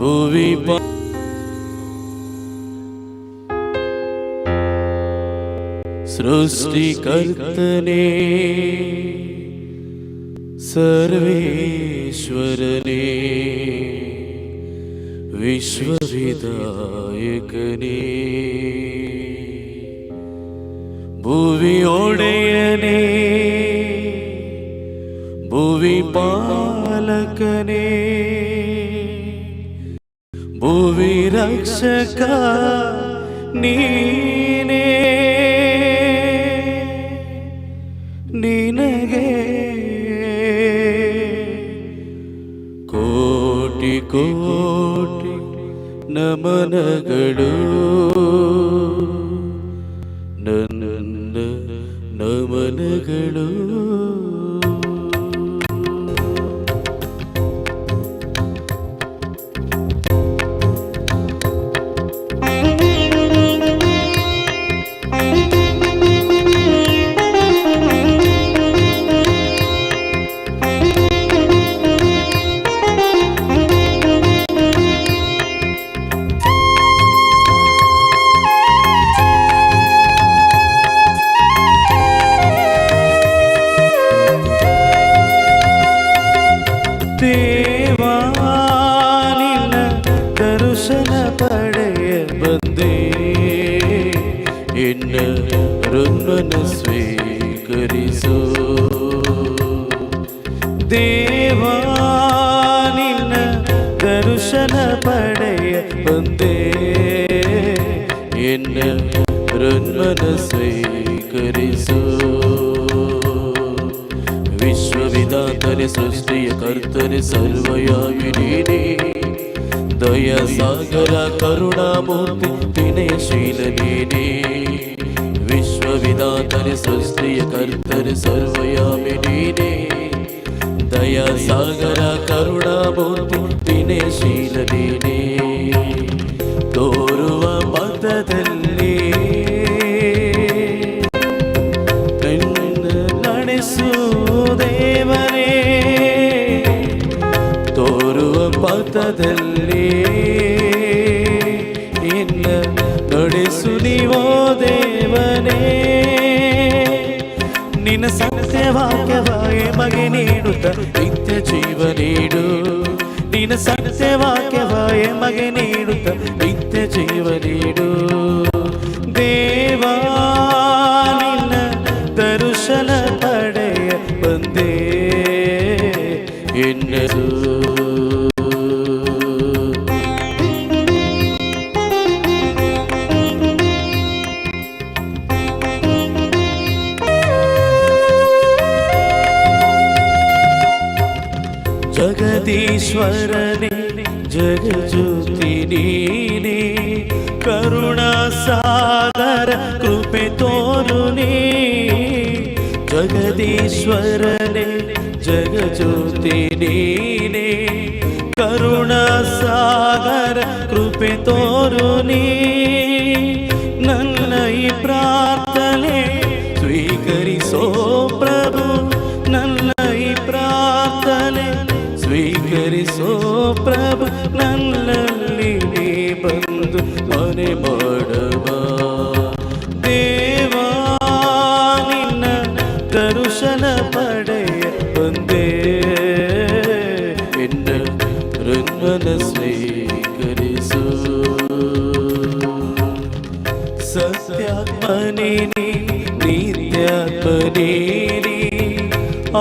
भुवि सृष्टिकर्तने सर्वेश्वरने विश्वविदायकने भुवि ओडयने भुवि पालकने ಪಾಲಕನೇ ಭುವಿ ರಕ್ಷಕ ನೀನೇ ನಿನಗೆ ಕೋಟಿ ಕೋಟಿ ನಮನಗಳು ನನ್ನ ನಮನಗಳು ಋನ್ಮನ ಸ್ವೀಕರಿಸು ದೇವಾ ನಿನ್ನ ದರ್ಶನ ಪಡೆಯ ಬಂದೆ ಎನ್ನ ಋನ್ಮನ ಸ್ವೀಕರಿಸು ವಿಶ್ವವಿಧಾತನೆ ಸೃಷ್ಟಿಯ ಕರ್ತನೆ ಸರ್ವಯಾಗಿ ನೀನೇ ದಯ ಸಾಗರ ಕರುಣಾಮೂರ್ತಿ ವಿನಯಶೀಲ ನೀನೇ ವಿಶ್ವವಿಧಾತನೆ ಸೃಷ್ಟಿಯ ಕರ್ತರೆ ಸರ್ವಯಾಮಿ ನೀನೇ ದಯ ಸಾಗರ ಕರುಣ ವಿನಯಶೀಲ ನೀನೇ ತೋರುವ ಪಥದಲ್ಲಿ. ನಿನ್ನ ನಡೆಸು ದೇವರೇ. ತೋರುವ ಪಥದಲ್ಲಿ. ಇನ್ನ ನಡೆಸು ನೀವೋ ದೇವನೇ ನಿನ್ನ ಸತ್ಯವಾಕ್ಯವಾಗೆ ಮಗೆ ನೀಡುತ್ತ ನಿತ್ಯ ಜೀವ ನೀಡು ನಿನ್ನ ಸತ್ಯವಾಕ್ಯವಾಗೆ ಮಗೆ ನೀಡುತ್ತ ನಿತ್ಯ ಜೀವ ನೀಡು ईश्वरने जगज्योति नीने करुणा सागर कृपे तोरुने जगदीश्वरने जगज्योति नीने करुणा सागर कृपे तोरुने ಸ್ವೀಕರಿಸೋ ಪ್ರಭು ನನ್ನಲ್ಲಿ ನೀ ಬಂದು ಮನೆ ಮಾಡವ ದೇವಾ ನಿನ್ನ ದರ್ಶನ ಪಡೆಯ ಬಂದೇ ಎನ್ನ ಋನ್ಮನ ಸ್ವೀಕರಿಸು ಸತ್ಯಾತ್ಮನೇ ನಿತ್ಯಾತ್ಮನೇ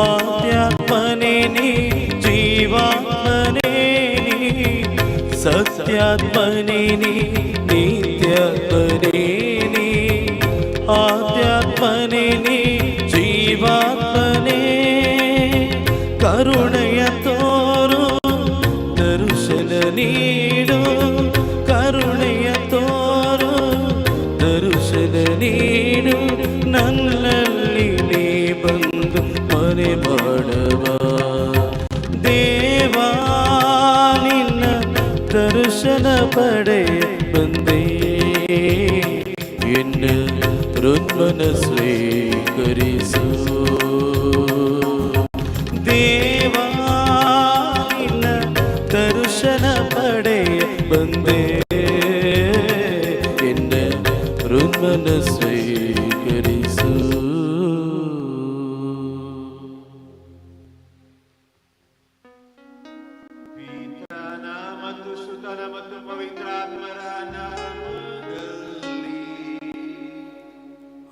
ಆತ್ಯಾತ್ಮನೇ ജീവാത്മനേ സത്യാത്മനേ നിത്യാത്മനേ ആദ്യാത്മനേ ജീവാത്മനേ കരുണയ തോറോ ദർശന നീടോ കരുണയ തോറോ ദർശന നീടും നല്ലി നീ ബന്ധു മറിപാട പടയപ്പന്തേ എന്നെ രുന്മനസ്ലേ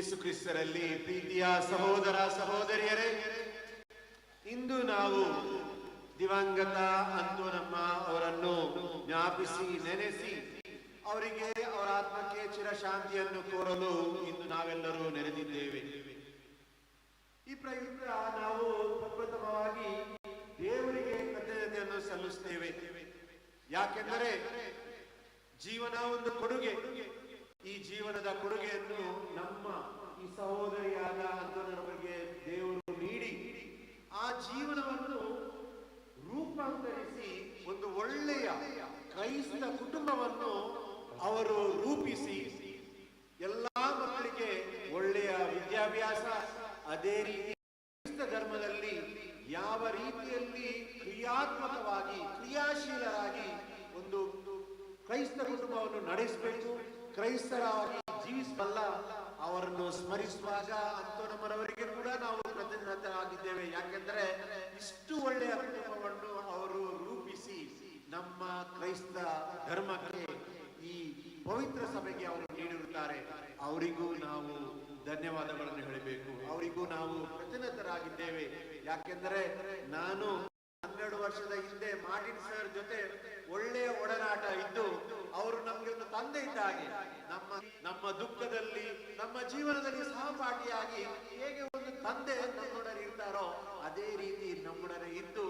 ಯೇಸು ಕ್ರಿಸ್ತರಲ್ಲಿ ಪ್ರೀತಿಯ ಸಹೋದರ ಸಹೋದರಿಯರೇ, ಇಂದು ನಾವು ದಿವಂಗತ ಅಂತೋನಮ್ಮ ಅವರನ್ನು ಜ್ಞಾಪಿಸಿ ನೆನೆಸಿ ಅವರಿಗೆ ಅವರ ಆತ್ಮಕ್ಕೆ ಚಿರಶಾಂತಿಯನ್ನು ಕೋರಲು ಇಂದು ನಾವೆಲ್ಲರೂ ನೆರೆದಿದ್ದೇವೆ. ಈ ಪ್ರಯುಕ್ತ ನಾವು ಪ್ರಪ್ರಥಮವಾಗಿ ದೇವರಿಗೆ ಕೃತಜ್ಞತೆಯನ್ನು ಸಲ್ಲಿಸುತ್ತೇವೆ. ಯಾಕೆಂದರೆ ಜೀವನ ಒಂದು ಕೊಡುಗೆ ಈ ಜೀವನದ ಕೊಡುಗೆಯನ್ನು ನಮ್ಮ ಈ ಸಹೋದರಿಯಾದ ಅಂತನವರಿಗೆ ದೇವರು ನೀಡಿ ಆ ಜೀವನವನ್ನು ರೂಪಾಂತರಿಸಿ ಒಂದು ಒಳ್ಳೆಯ ಕ್ರೈಸ್ತ ಕುಟುಂಬವನ್ನು ಅವರು ರೂಪಿಸಿ ಎಲ್ಲ ಮಕ್ಕಳಿಗೆ ಒಳ್ಳೆಯ ವಿದ್ಯಾಭ್ಯಾಸ, ಅದೇ ರೀತಿ ಕ್ರೈಸ್ತ ಧರ್ಮದಲ್ಲಿ ಯಾವ ರೀತಿಯಲ್ಲಿ ಕ್ರಿಯಾತ್ಮಕವಾಗಿ, ಕ್ರಿಯಾಶೀಲರಾಗಿ ಒಂದು ಕ್ರೈಸ್ತ ಕುಟುಂಬವನ್ನು ನಡೆಸಬೇಕು, ಕ್ರೈಸ್ತರಾಗಿ ಜೀವಿಸಬಲ್ಲ ಅವರನ್ನು ಸ್ಮರಿಸುವಾಗ ಅಂತೋನಮ್ಮನವರಿಗೆ ಕೂಡ ನಾವು ಕೃತಜ್ಞರಾಗಿದ್ದೇವೆ ಯಾಕೆಂದ್ರೆ ಇಷ್ಟು ಒಳ್ಳೆಯ ಕುಟುಂಬವನ್ನು ಅವರು ನಮ್ಮ ಕ್ರೈಸ್ತ ಧರ್ಮಕ್ಕೆ ಈ ಪವಿತ್ರ ಸಭೆಗೆ ಅವರು ನೀಡಿರುತ್ತಾರೆ. ಅವರಿಗೂ ನಾವು ಧನ್ಯವಾದಗಳನ್ನು ಹೇಳಬೇಕು. ಅವರಿಗೂ ನಾವು ಕೃತಜ್ಞತರಾಗಿದ್ದೇವೆ. ಯಾಕೆಂದರೆ ನಾನು ಹನ್ನೆರಡು ವರ್ಷದ ಹಿಂದೆ ಮಾರ್ಟಿನ್ ಸರ್ ಜೊತೆ ಒಳ್ಳೆಯ ಒಡನಾಟ ಇದ್ದು, ಅವರು ನಮಗೆ ಒಂದು ತಂದೆ ಇದ್ದ ಹಾಗೆ ನಮ್ಮ ನಮ್ಮ ದುಃಖದಲ್ಲಿ, ನಮ್ಮ ಜೀವನದಲ್ಲಿ ಸಹಪಾಠಿಯಾಗಿ ಹೇಗೆ ಒಂದು ತಂದೆ ನಮ್ಮೊಡನೆ ಇರ್ತಾರೋ, ಅದೇ ರೀತಿ ನಮ್ಮೊಡನೆ ಇದ್ದು